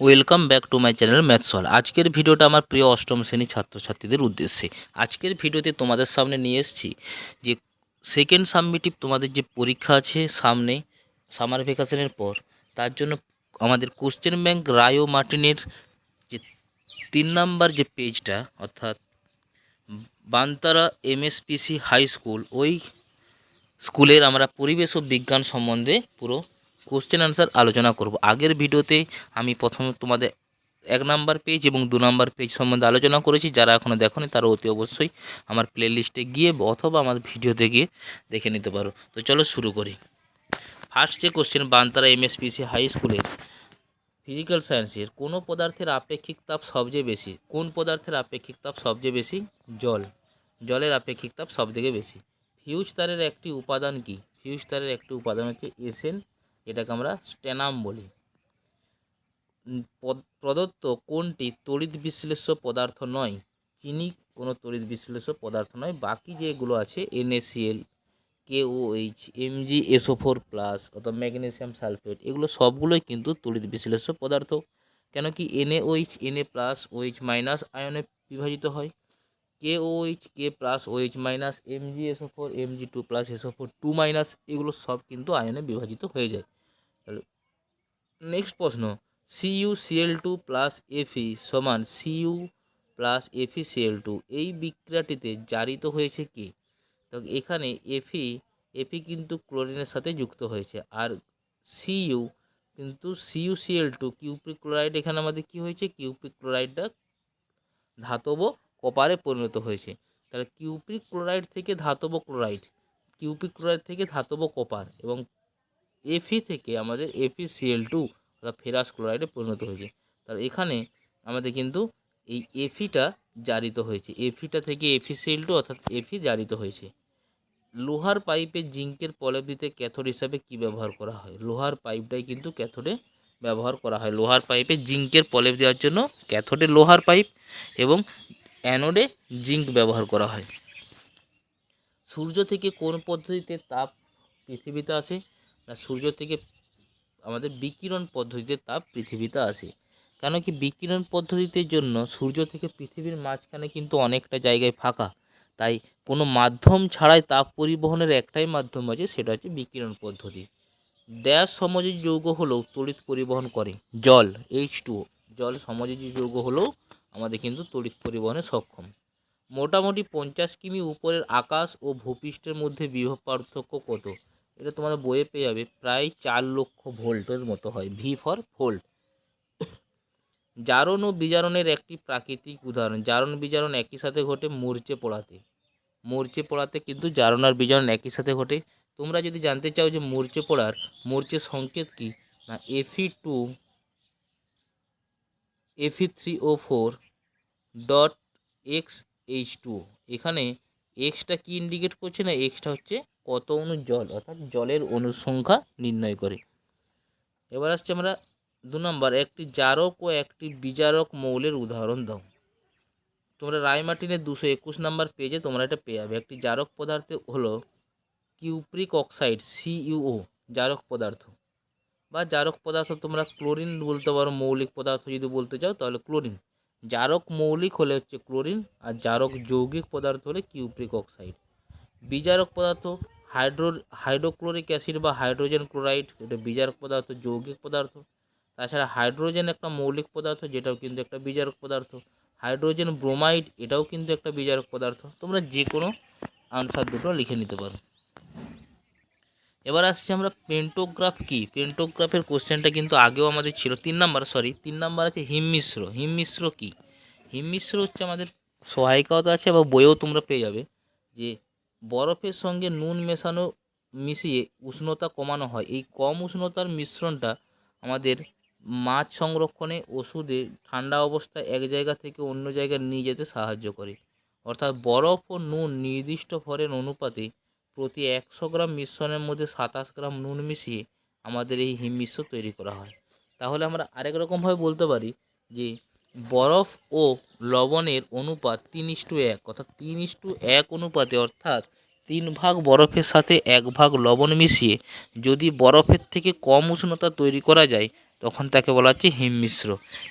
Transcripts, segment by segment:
Welcome back to my channel math sol আজকের ভিডিওটা আমার প্রিয় অষ্টম শ্রেণির ছাত্রছাত্রীদের উদ্দেশ্যে। আজকের ভিডিওতে তোমাদের সামনে নিয়ে এসেছি যে সেকেন্ড সাবমিটিভ তোমাদের যে পরীক্ষা আছে সামনে সামার ভ্যাকেশনের পর, তার জন্য আমাদের কোশ্চেন ব্যাংক রায়ো মার্টিনের যে তিন নাম্বার যে পেজটা অর্থাৎ বান্তারা এমএসপিসি হাই স্কুল ওই স্কুলের আমরা পরিবেশ ও বিজ্ঞান সম্বন্ধে পুরো কোশ্চেন আনসার আলোচনা করব। আগের ভিডিওতে আমি প্রথমে তোমাদের এক নাম্বার পেজ এবং দু নাম্বার পেজ সম্বন্ধে আলোচনা করেছি। যারা এখনও দেখোনি, তারা অতি অবশ্যই আমার প্লে লিস্টে গিয়ে অথবা আমার ভিডিওতে গিয়ে দেখে নিতে পারো। তো চলো শুরু করি। ফার্স্ট যে কোশ্চেন বান্তারা এমএসপিসি হাই স্কুলের ফিজিক্যাল সায়েন্সের কোনো পদার্থের আপেক্ষিক তাপ সবচেয়ে বেশি? কোন পদার্থের আপেক্ষিক তাপ সবচেয়ে বেশি? জল। জলের আপেক্ষিক তাপ সবথেকে বেশি। ফিউজ তারের একটি উপাদান কি? ফিউজ তারের একটি উপাদান হচ্ছে এসেন এটাকে আমরা স্টেনাম বলি। প্রদত্ত কোনটি তড়িৎ বিশ্লেষ্য পদার্থ নয়। চিনি কোনো তড়িৎ বিশ্লেষ্য পদার্থ নয়। বাকি যেগুলো আছে NACL KOH MG SO four plus অথবা ম্যাগনেসিয়াম সালফেট, এগুলো সবগুলোই কিন্তু তড়িৎ বিশ্লেষ্য পদার্থ। কেন কি NAOH NA plus OH minus আয়নে বিভাজিত হয়। K OH K plus OH minus MG SO four MG two plus SO four two minus এগুলো সব কিন্তু আয়নে বিভাজিত হয়ে যায়। তাহলে নেক্সট প্রশ্ন CU CL two plus FE সমান CU plus FE CL two এই বিক্রিয়াটিতে জারিত হয়েছে কি? তো এখানে এফি এফি কিন্তু ক্লোরিনের সাথে যুক্ত হয়েছে, আর সিইউ কিন্তু CU CL two cupric chloride এখানে আমাদের কি হয়েছে? কিউপিক ক্লোরাইডটা ধাতব কপারে পরিণত হয়েছে। তাহলে কিউপিক ক্লোরাইড থেকে ধাতব ক্লোরাইড কিউপিক ক্লোরাইড থেকে ধাতব কপার এবং এফি থেকে আমাদের এফি সিএল টু অর্থাৎ ফেরাস ক্লোরাইডে পরিণত হয়েছে। তাহলে এখানে আমাদের কিন্তু এই এফিটা জারিত হয়েছে। এফিটা থেকে এফি সিএল টু অর্থাৎ এফি জারিত হয়েছে। লোহার পাইপে জিঙ্কের পলব দিতে ক্যাথোড হিসাবে কি ব্যবহার করা হয়? লোহার পাইপটাই কিন্তু ক্যাথোডে ব্যবহার করা হয়। লোহার পাইপে জিঙ্কের পলেপ দেওয়ার জন্য ক্যাথোডে লোহার পাইপ এবং অ্যানোডে জিঙ্ক ব্যবহার করা হয়। সূর্য থেকে কোন পদ্ধতিতে তাপ পৃথিবীতে আসে? না, সূর্য থেকে আমাদের বিকিরণ পদ্ধতিতে তাপ পৃথিবীতে আসে। কেন কি বিকিরণ পদ্ধতির জন্য সূর্য থেকে পৃথিবীর মাঝখানে কিন্তু অনেকটা জায়গায় ফাঁকা। তাই কোনো মাধ্যম ছাড়াই তাপ পরিবহনের একটাই মাধ্যম আছে, সেটা হচ্ছে বিকিরণ পদ্ধতি। ড্যাশ সমযোজী যৌগ হলেও তড়িৎ পরিবহন করে। জল এইচ টু জল সমযোজী যৌগ হলেও আমাদের কিন্তু তড়িৎ পরিবহনে সক্ষম। মোটামুটি পঞ্চাশ কিমি উপরের আকাশ ও ভূপৃষ্ঠের মধ্যে বিভব পার্থক্য কত? এটা তোমাদের বইয়ে পেয়ে যাবে। প্রায় চার লক্ষ ভোল্টের মতো হয়। ভি ফর ভোল্ট জারণ ও বিজারণের একটি প্রাকৃতিক উদাহরণ। জারণ বিজারণ একই সাথে ঘটে মূর্চে পড়াতে। মূর্চে পড়াতে কিন্তু জারণ আর বিজারণ একই সাথে ঘটে। তোমরা যদি জানতে চাও যে মূর্চে পড়ার মূর্চে সংকেত কি? না FE two FE three O four dot X H two এখানে এক্সটা কি ইন্ডিকেট করছে না? এক্সটা হচ্ছে কত অণু জল? অর্থাৎ জলের অণুর সংখ্যা নির্ণয় করে। এবার আসছে আমরা দু নম্বর। একটি জারক ও একটি বিজারক মৌলের উদাহরণ দাও। তোমরা রায়মার্টিনের দুশো একুশ নাম্বার পেজে তোমরা এটা পেয়ে যাবে। একটি জারক পদার্থ হলো কিউপ্রিক অক্সাইড সিইউও জারক পদার্থ। বা জারক পদার্থ তোমরা ক্লোরিন বলতে পারো, মৌলিক পদার্থ যদি বলতে চাও তাহলে ক্লোরিন জারক মৌলিক হলে হচ্ছে ক্লোরিন আর জারক যৌগিক পদার্থ হলে কিউপ্রিক অক্সাইড বিজারক পদার্থ হাইড্রো হাইড্রোক্লোরিক অ্যাসিড বা হাইড্রোজেন ক্লোরাইড এটা বিজারক পদার্থ, যৌগিক পদার্থ। তাছাড়া হাইড্রোজেন একটা মৌলিক পদার্থ, যেটাও কিন্তু একটা বিজারক পদার্থ। হাইড্রোজেন ব্রোমাইড এটাও কিন্তু একটা বিজারক পদার্থ। তোমরা যে কোনো আনসার দুটো লিখে নিতে পারো। এবার আসছি আমরা পেন্টোগ্রাফ কি? পেন্টোগ্রাফের কোশ্চেনটা কিন্তু আগেও আমাদের ছিল। তিন নাম্বার সরি তিন নাম্বার আছে হিমমিশ্র। হিমমিশ্র কি? হিমমিশ্র হচ্ছে আমাদের সহায়িকাও আছে বা বইয়েও তোমরা পেয়ে যাবে। যে বরফের সঙ্গে নুন মেশানো মিশিয়ে উষ্ণতা কমানো হয়। এই কম উষ্ণতার মিশ্রণটা আমাদের মাছ সংরক্ষণে ওষুধে ঠান্ডা অবস্থায় এক জায়গা থেকে অন্য জায়গায় নিয়ে যেতে সাহায্য করে। অর্থাৎ বরফ ও নুন নির্দিষ্ট ভরের অনুপাতে প্রতি একশো গ্রাম মিশ্রণের মধ্যে সাতাশ গ্রাম নুন মিশিয়ে আমাদের এই হিম মিশ্র তৈরি করা হয়। তাহলে আমরা আরেক রকমভাবে বলতে পারি যে বরফ ও লবণের অনুপাত তিন ইস্টু এক, অর্থাৎ তিন ইস্টু এক অনুপাতে, অর্থাৎ তিন ভাগ বরফের সাথে এক ভাগ লবণ মিশিয়ে যদি বরফের থেকে কম উষ্ণতা তৈরি করা যায়, তখন তাকে বলা হচ্ছে হিমমিশ্র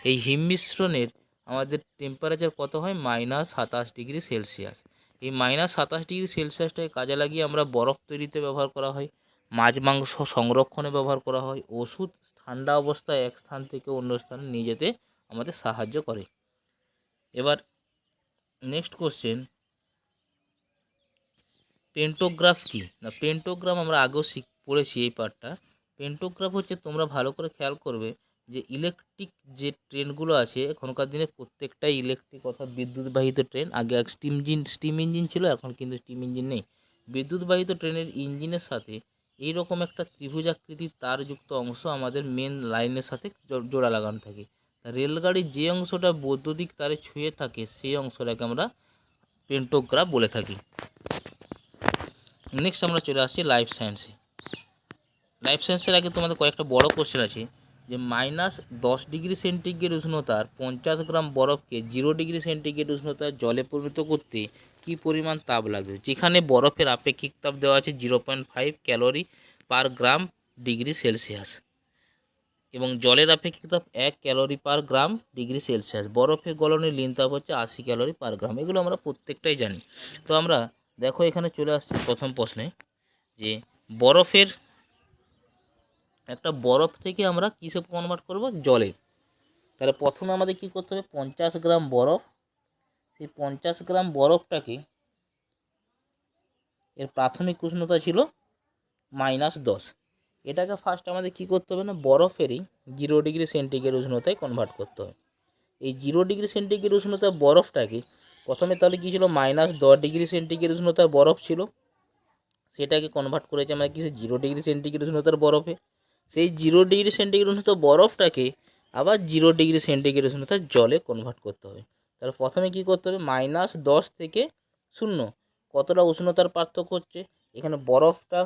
এই হিমমিশ্রণের আমাদের টেম্পারেচার কত হয়? মাইনাস সাতাশ ডিগ্রি সেলসিয়াস এই মাইনাস সাতাশ ডিগ্রি সেলসিয়াসটাকে কাজে লাগিয়ে আমরা বরফ তৈরিতে ব্যবহার করা হয়, মাছ মাংস সংরক্ষণে ব্যবহার করা হয়, ওষুধ ঠান্ডা অবস্থায় এক স্থান থেকে অন্য স্থানে নিয়ে যেতে আমাদের সাহায্য করে। এবার নেক্সট কোশ্চেন পেন্টোগ্রাফ কি? না পেন্টোগ্রাম আমরা আগেও শিখ, পড়েছি এই পার্টটা পেন্টোগ্রাফ হচ্ছে তোমরা ভালো করে খেয়াল করবে যে ইলেকট্রিক যে ট্রেনগুলো আছে, এখনকার দিনে প্রত্যেকটাই ইলেকট্রিক অর্থাৎ বিদ্যুৎবাহিত ট্রেন আগে এক স্টিম ইঞ্জিন স্টিম ইঞ্জিন ছিল, এখন কিন্তু স্টিম ইঞ্জিন নেই। বিদ্যুৎবাহিত ট্রেনের ইঞ্জিনের সাথে এই রকম একটা ত্রিভুজাকৃতির তারযুক্ত অংশ আমাদের মেন লাইনের সাথে জোড়া লাগানো থাকে। রেলগাড়ির যে অংশটা বৈদ্যুতিক তারে ছুঁয়ে থাকে, সেই অংশটাকে আমরা পেন্টোগ্রাফ বলে থাকি। নেক্সট আমরা চলে আসছি লাইফ সায়েন্সে লাইফ সায়েন্সের আগে তোমাদের কয়েকটা বড় কোশ্চেন আছে। যে মাইনাস দশ ডিগ্রি সেন্টিগ্রেড উষ্ণতার পঞ্চাশ গ্রাম বরফকে জিরো ডিগ্রি সেন্টিগ্রেড উষ্ণতার জলে পরিণত করতে কী পরিমাণ তাপ লাগবে? যেখানে বরফের আপেক্ষিক তাপ দেওয়া আছে zero point five calorie per gram degree Celsius. এবং জলের আপেক্ষিক তাপ এক calorie per gram degree Celsius. বরফের গলনের লিন তাপ হচ্ছে আশি ক্যালোরি পার গ্রাম। এগুলো আমরা প্রত্যেকটাই জানি। তো আমরা দেখো এখানে চলে আসছি প্রথম প্রশ্নে যে বরফের একটা বরফ থেকে আমরা কিসে কনভার্ট করব? জলে। তাহলে প্রথমে আমাদের কি করতে হবে? পঞ্চাশ গ্রাম বরফ। সেই পঞ্চাশ গ্রাম বরফটাকে এর প্রাথমিক উষ্ণতা ছিল মাইনাস দশ। এটাকে ফার্স্ট আমাদের কি করতে হবে না? বরফেরই জিরো ডিগ্রি সেন্টিগ্রেড উষ্ণতায় কনভার্ট করতে হবে। এই জিরো ডিগ্রি সেন্টিগ্রেড উষ্ণতার বরফটাকে প্রথমে তাহলে কী ছিল? মাইনাস দশ ডিগ্রি সেন্টিগ্রেড উষ্ণতার বরফ ছিল। সেটাকে কনভার্ট করেছে আমরা কিসে জিরো ডিগ্রি সেন্টিগ্রেড উষ্ণতার বরফে। সেই জিরো ডিগ্রি সেন্টিগ্রেড উষ্ণতার বরফটাকে আবার জিরো ডিগ্রি সেন্টিগ্রেড উষ্ণতার জলে কনভার্ট করতে হবে। তাহলে প্রথমে কী করতে হবে? মাইনাস দশ থেকে শূন্য। কতটা উষ্ণতার পার্থক্য হচ্ছে? এখানে বরফটা,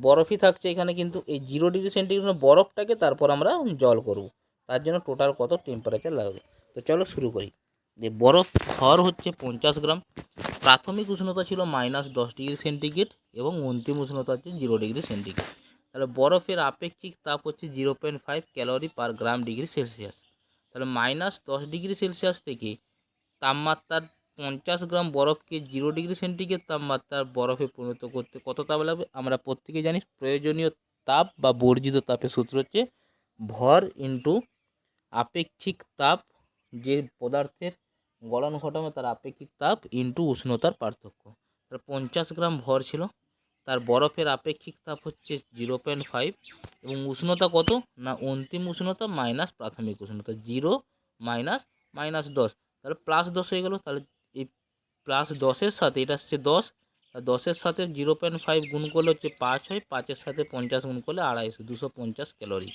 বরফই থাকছে এখানে কিন্তু এই জিরো ডিগ্রি সেন্টিগ্রেড বরফটাকে তারপর আমরা জল করব। তার জন্য টোটাল কত? টেম্পারেচার লাগবে। তো চলো শুরু করি। যে বরফ ভর হচ্ছে পঞ্চাশ গ্রাম। প্রাথমিক উষ্ণতা ছিল মাইনাস দশ ডিগ্রি সেন্টিগ্রেড এবং অন্তিম উষ্ণতা হচ্ছে জিরো ডিগ্রি সেন্টিগ্রেড তাহলে বরফের আপেক্ষিক তাপ হচ্ছে zero point five calorie per gram degree Celsius. তাহলে মাইনাস দশ ডিগ্রি সেলসিয়াস থেকে তাপমাত্রার পঞ্চাশ গ্রাম বরফকে জিরো ডিগ্রি সেন্টিগ্রেড তাপমাত্রার বরফে পরিণত করতে কত তাপ লাগবে? আমরা প্রত্যেকেই জানি প্রয়োজনীয় তাপ বা বর্জিত তাপের সূত্র হচ্ছে ভর ইন্টু আপেক্ষিক তাপ যে পদার্থের গলন ঘটাবে তার আপেক্ষিক তাপ ইন্টু উষ্ণতার পার্থক্য। তাহলে পঞ্চাশ গ্রাম ভর ছিল তার বরফের আপেক্ষিক তাপ হচ্ছে জিরো পয়েন্ট ফাইভ এবং উষ্ণতা কত? না, অন্তিম উষ্ণতা মাইনাস প্রাথমিক উষ্ণতা জিরো মাইনাস মাইনাস দশ। তাহলে প্লাস দশ হয়ে গেল, তাহলে এই প্লাস দশের সাথে, এটা হচ্ছে দশ, আর দশের সাথে জিরো পয়েন্ট ফাইভ গুণ করলে হচ্ছে পাঁচ হয়, পাঁচের সাথে পঞ্চাশ গুণ করলে আড়াইশো, দুশো পঞ্চাশ ক্যালোরি।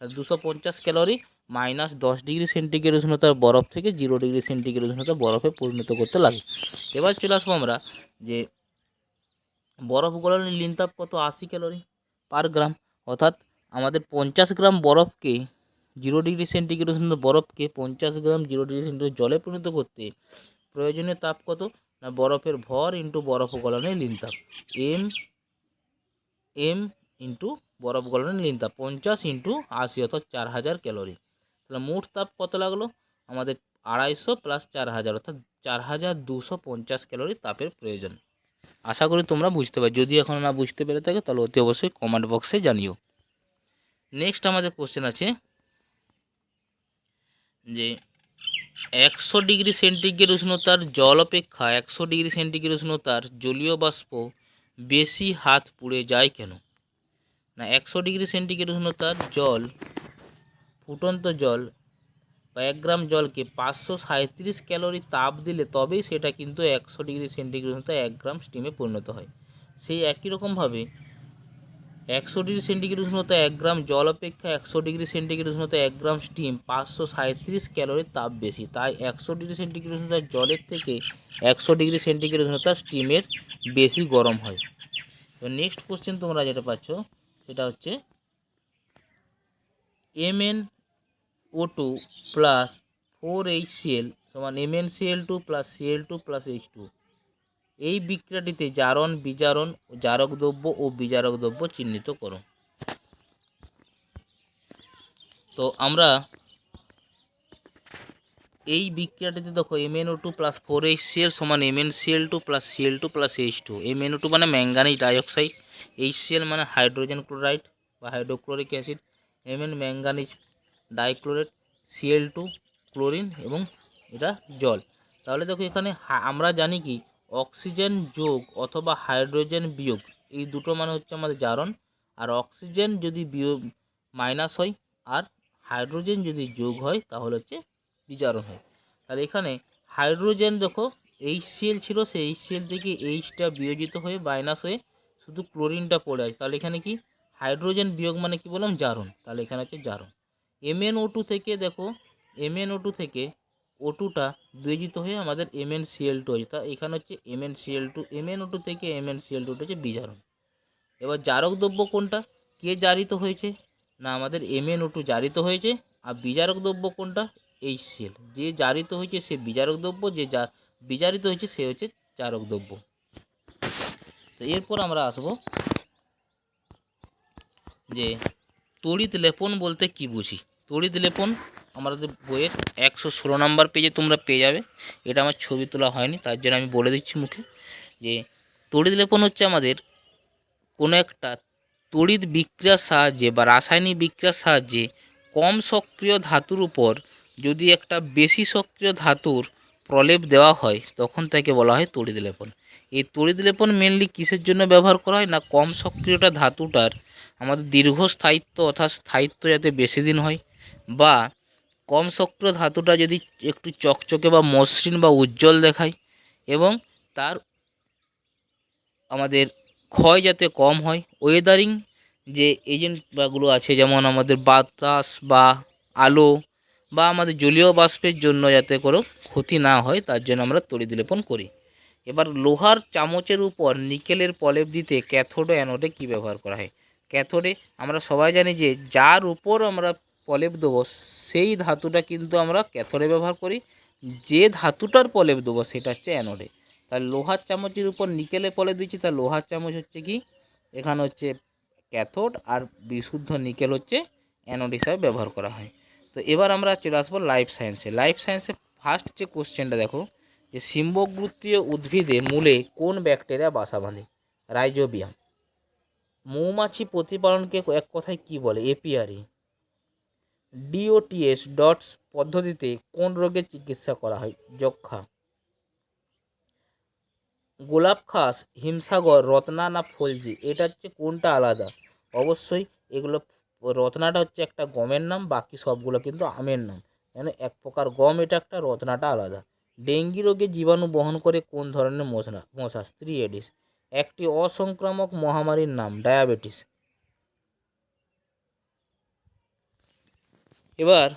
আর দুশো পঞ্চাশ ক্যালোরি মাইনাস দশ ডিগ্রি সেন্টিগ্রেড উষ্ণতার বরফ থেকে জিরো ডিগ্রি সেন্টিগ্রেড উষ্ণতা বরফে পরিণত করতে লাগে। এবার চলে আসব আমরা যে বরফ গলনের লিনতাপ কত আশি ক্যালোরি পার গ্রাম? অর্থাৎ আমাদের পঞ্চাশ গ্রাম বরফকে জিরো ডিগ্রি সেন্টিগ্রেড বরফকে পঞ্চাশ গ্রাম জিরো ডিগ্রি সেন্টিগ্রেড জলে পরিণত করতে প্রয়োজনীয় তাপ কত? না, বরফের ভর ইন্টু বরফ গলনের লিনতাপ। এম এম ইন্টু বরফ গলনের লিনতাপ। পঞ্চাশ ইন্টু আশি, অর্থাৎ চার হাজার ক্যালোরি। তাহলে মোট তাপ কত লাগল? আমাদের আড়াইশো প্লাস চার হাজার, অর্থাৎ চার হাজার দুশো পঞ্চাশ ক্যালোরি তাপের প্রয়োজন। আশা করি তোমরা বুঝতে পারো যদি এখনও না বুঝতে পেরে থাকে, তাহলে অতি অবশ্যই কমেন্ট বক্সে জানিও। নেক্সট আমাদের কোশ্চেন আছে যে, একশো ডিগ্রি সেন্টিগ্রেড উষ্ণতার জল অপেক্ষা একশো ডিগ্রি সেন্টিগ্রেড উষ্ণতার জলীয় বাষ্প বেশি হাত পুড়ে যায় কেন? না, একশো ডিগ্রি সেন্টিগ্রেড উষ্ণতার জল, ফুটন্ত জল বা এক গ্রাম জলকে পাঁচশো সাঁত্রিশ ক্যালোরি তাপ দিলে তবেই সেটা কিন্তু একশো ডিগ্রি সেন্টিগ্রেড উষ্ণতায় এক গ্রাম স্টিমে পরিণত হয়। সেই একই রকমভাবে একশো ডিগ্রি সেন্টিগ্রেড উষ্ণতা এক গ্রাম জল অপেক্ষা একশো ডিগ্রি সেন্টিগ্রেড উষ্ণতা এক গ্রাম স্টিম পাঁচশো সাঁত্রিশ ক্যালোরির তাপ বেশি। তাই একশো ডিগ্রি সেন্টিগ্রেড উষ্ণতা জলের থেকে একশো ডিগ্রি সেন্টিগ্রেড উষ্ণতা স্টিমের বেশি গরম হয়। তো নেক্সট কোশ্চেন তোমরা যেটা পাচ্ছ সেটা হচ্ছে M N O two plus four H CL সমান M N CL two plus CL two plus H two এই বিক্রিয়াটিতে জারণ, বিজারণ, জারক দ্রব্য ও বিজারক দ্রব্য চিহ্নিত করো। তো আমরা এই বিক্রিয়াটিতে দেখো MNO two plus four H CL সমান MN CL two plus CL two plus H two MNO two মানে ম্যাঙ্গানিজ ডাইঅক্সাইড এইচ সিএল মানে হাইড্রোজেন ক্লোরাইড বা hydrochloric acid. MN manganese dichlorate CL two chlorine এবং এটা জল। তাহলে দেখো এখানে আমরা জানি কি অক্সিজেন যোগ অথবা হাইড্রোজেন বিয়োগ, এই দুটো মানে হচ্ছে আমাদের জারণ। আর অক্সিজেন যদি বিয়োগ মাইনাস হয়, আর হাইড্রোজেন যদি যোগ হয়, তাহলে হচ্ছে বিজারণ হয়। তাহলে এখানে হাইড্রোজেন দেখো এইচ সিএল ছিল সেই এইচ সিএল থেকে এইচটা বিয়োজিত হয়ে মাইনাস হয়ে শুধু ক্লোরিনটা পড়ে আছে। তাহলে এখানে কি? হাইড্রোজেন বিয়োগ মানে কি বললাম? জারণ। তাহলে এখানে হচ্ছে জারণ। এমএন ও টু থেকে দেখো এমএন ও টু থেকে ও টুটা বিয়োজিত হয়ে আমাদের এমএন সিএল টু হয়েছে। তা এখানে হচ্ছে MN CL two MN O two থেকে এমএন সিএল টুটা হচ্ছে বিজারণ। এবার জারক দ্রব্য কোনটা? কে জারিত হয়েছে? না, আমাদের এমএন ও টু জারিত হয়েছে, আর বিজারক দ্রব্য কোনটা? এইচ সিএল যে জারিত হয়েছে সে বিজারক দ্রব্য, যে যা বিজারিত হয়েছে সে হচ্ছে চারক দ্রব্য। তো এরপর আমরা আসব যে তড়িৎ লেপন বলতে কি বুঝি? তড়িৎ লেপন আমাদের বইয়ের একশো ষোলো নম্বর পেজে তোমরা পেয়ে যাবে। এটা আমার ছবি তোলা হয়নি, তার জন্য আমি বলে দিচ্ছি মুখে যে তড়িৎ লেপন হচ্ছে আমাদের কোনো একটা তড়িৎ বিক্রিয়ার সাহায্যে বা রাসায়নিক বিক্রিয়ার সাহায্যে কম সক্রিয় ধাতুর উপর যদি একটা বেশি সক্রিয় ধাতুর প্রলেপ দেওয়া হয়, তখন তাকে বলা হয় তড়িৎ লেপন এই তড়িৎ লেপন মেনলি কিসের জন্য ব্যবহার করা হয়? না, কম সক্রিয়টা ধাতুটার আমাদের দীর্ঘস্থায়িত্ব অর্থাৎ স্থায়িত্ব যাতে বেশি দিন হয় বা কম সক্রিয় ধাতুটা যদি একটু চকচকে বা মসৃণ বা উজ্জ্বল দেখায় এবং তার আমাদের ক্ষয় যাতে কম হয় ওয়েদারিং যে এজেন্টগুলো আছে, যেমন আমাদের বাতাস বা আলো বা আমাদের জলীয় বাষ্পের জন্য যাতে কোনো ক্ষতি না হয়, তার জন্য আমরা তড়িৎ লেপন করি। এবার লোহার চামচের উপর নিকেলের প্রলেপ দিতে ক্যাথোড অ্যানোডে কী ব্যবহার করা হয়? ক্যাথোডে আমরা সবাই জানি যে যার উপর আমরা প্রলেপ দেবো, সেই ধাতুটা কিন্তু আমরা ক্যাথোডে ব্যবহার করি। যে ধাতুটার প্রলেপ দেবো, সেটা হচ্ছে অ্যানোডে। তাহলে লোহার চামচের উপর নিকেলে প্রলেপ দিচ্ছি তার লোহার চামচ হচ্ছে কি? এখানে হচ্ছে ক্যাথোড আর বিশুদ্ধ নিকেল হচ্ছে অ্যানোড হিসাবে ব্যবহার করা হয়। তো এবার আমরা চলে আসব লাইফ সায়েন্সে। লাইফ সায়েন্সে ফার্স্ট যে কোশ্চেনটা দেখো, যে সিম্বগ্রুতীয় উদ্ভিদে মূলে কোন ব্যাকটেরিয়া বাসা বাঁধে? রাইজোবিয়াম। মৌমাছি প্রতিপালনকে এক কথায় কি বলে? এপিআরি ডিওটিএস ডটস পদ্ধতিতে কোন রোগের চিকিৎসা করা হয়? যক্ষা। গোলাপ খাস, হিমসাগর, রত্না না ফলজি? এটা হচ্ছে কোনটা আলাদা? অবশ্যই এগুলো রত্নাটা হচ্ছে একটা গমের নাম, বাকি সবগুলো কিন্তু আমের নাম। মানে এক প্রকার গম, এটা একটা রত্নাটা আলাদা। ডেঙ্গি রোগে জীবাণু বহন করে কোন ধরনের মশা? মশা, স্ত্রী এডিস। একটি অসংক্রামক মহামারীর নাম, ডায়াবেটিস। এবার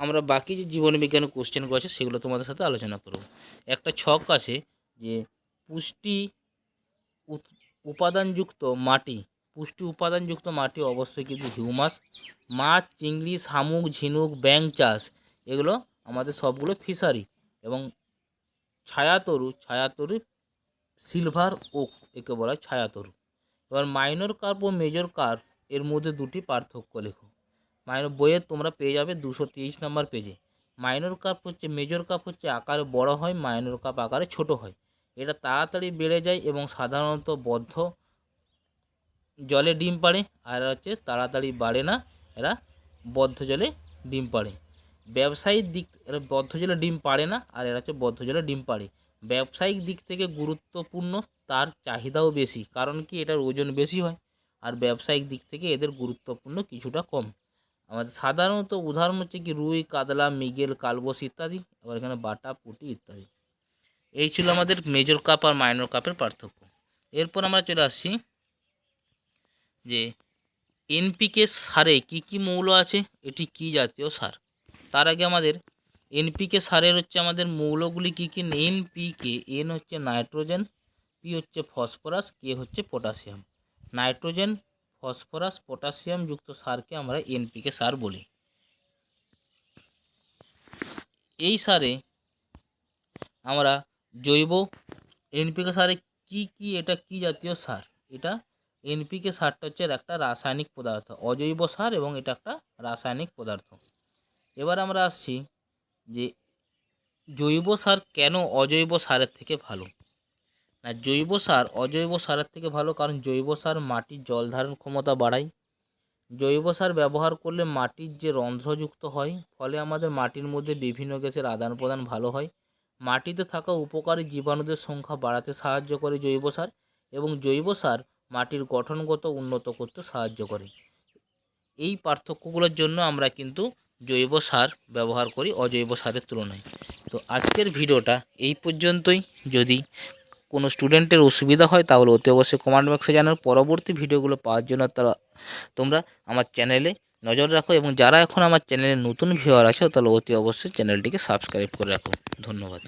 আমরা বাকি যে জীবনবিজ্ঞানের কোশ্চেনগুলো আছে, সেগুলো তোমাদের সাথে আলোচনা করব। একটা ছক আছে যে পুষ্টি উপাদানযুক্ত মাটি, পুষ্টি উপাদানযুক্ত মাটি অবশ্যই কিন্তু হিউমাস মাছ, চিংড়ি, শামুক, ঝিনুক ব্যাং চাষ, এগুলো আমাদের সবগুলো ফিশারি এবং ছায়াতরু ছায়াতরু সিলভার ওক একে বলা হয় ছায়াতরু। এবার মাইনর কার্প ও মেজর কার্প এর মধ্যে দুটি পার্থক্য লেখো। মাইনর বইয়ে তোমরা পেয়ে যাবে দুশো তেইশ নম্বর পেজে। মাইনর কাপ হচ্ছে, মেজর কাপ হচ্ছে, আকারে বড় হয়, মাইনর কাপ আকারে ছোট হয়। এটা তাড়াতাড়ি বেড়ে যায় এবং সাধারণত বদ্ধ জলে ডিম পাড়ে, আর হচ্ছে তাড়াতাড়ি বাড়ে না, এরা বদ্ধ জলে ডিম পাড়ে। ব্যবসায়িক দিক, এরা বদ্ধ জলে ডিম পাড়ে না, আর এরা হচ্ছে বদ্ধ জলে ডিম পাড়ে। ব্যবসায়িক দিক থেকে গুরুত্বপূর্ণ, তার চাহিদাও বেশি, কারণ কি এটার ওজন বেশি হয়, আর ব্যবসায়িক দিক থেকে এদের গুরুত্বপূর্ণ কিছুটা কম। আমাদের সাধারণত উদাহরণ হচ্ছে কি, রুই, কাতলা, মৃগেল কালবোস ইত্যাদি, আবার এখানে বাটা, পুঁটি ইত্যাদি। এই ছিল আমাদের মেজর কাপ আর মাইনর কাপের পার্থক্য। এরপর আমরা চলে আসছি যে এনপিকে সারে কি কি মৌল আছে, এটি কি জাতীয় সার? তার আগে আমাদের এনপিকে সারের হচ্ছে আমাদের মৌলগুলি কি কি? এনপিকে এন হচ্ছে নাইট্রোজেন পি হচ্ছে ফসফরাস কে হচ্ছে পটাশিয়াম নাইট্রোজেন ফসফরাস পটাশিয়াম যুক্ত সারকে আমরা এনপিকে সার বলি। এই সারে আমরা জৈব এনপিকে সারে কি কি এটা কি জাতীয় সার? এটা এনপিকে সারটা হচ্ছে একটা রাসায়নিক পদার্থ, অজৈব সার এবং এটা একটা রাসায়নিক পদার্থ। এবার আমরা আসছি যে জৈব সার কেন অজৈব সারের থেকে ভালো? না, জৈব সার, অজৈব সারের থেকে ভালো, কারণ জৈব সার মাটির জল ধারণ ক্ষমতা বাড়ায়। জৈব সার ব্যবহার করলে মাটির যে রন্ধ্রযুক্ত হয়, ফলে আমাদের মাটির মধ্যে বিভিন্ন গ্যাসের আদান প্রদান ভালো হয়। মাটিতে থাকা উপকারী জীবাণুদের সংখ্যা বাড়াতে সাহায্য করে জৈব সার এবং জৈব সার মাটির গঠনগত উন্নত করতে সাহায্য করে। এই পার্থক্যগুলোর জন্য আমরা কিন্তু জৈব সার ব্যবহার করি অজৈব সারের তুলনায়। তো আজকের ভিডিওটা এই পর্যন্তই। যদি কোনো স্টুডেন্টের অসুবিধা হয়, তাহলে অতি অবশ্যই কমেন্ট বক্সে জানার পরবর্তী ভিডিওগুলো পাওয়ার জন্য তারা, তোমরা আমার চ্যানেলে নজর রাখো এবং যারা এখন আমার চ্যানেলে নতুন ভিউয়ার আছো, তাহলে অতি অবশ্যই চ্যানেলটিকে সাবস্ক্রাইব করে রাখো। ধন্যবাদ।